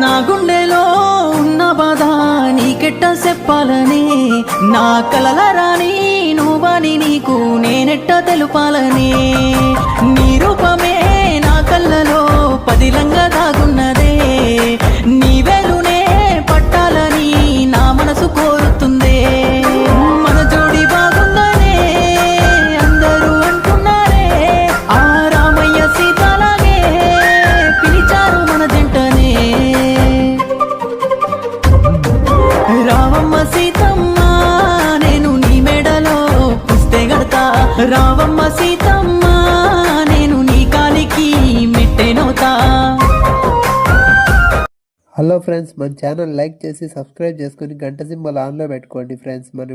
నా గుండెలో ఉన్న బాధ నీకెట్ట చెప్పాలని నా కలల రాని నువ్వని నీకు నేనెట్ట తెలుపాలని. నీ సీతమ్మ నేను నీ మెడలో పుస్తే గడతా. రావమ్మ సీతమ్మ నేను నీ కాలికి మెట్టెనవుతా హలో ఫ్రెండ్స్ మన ఛానల్ లైక్ చేసి సబ్స్క్రైబ్ చేసుకుని గంట సింబల్ ఆన్లో పెట్టుకోండి ఫ్రెండ్స్ మన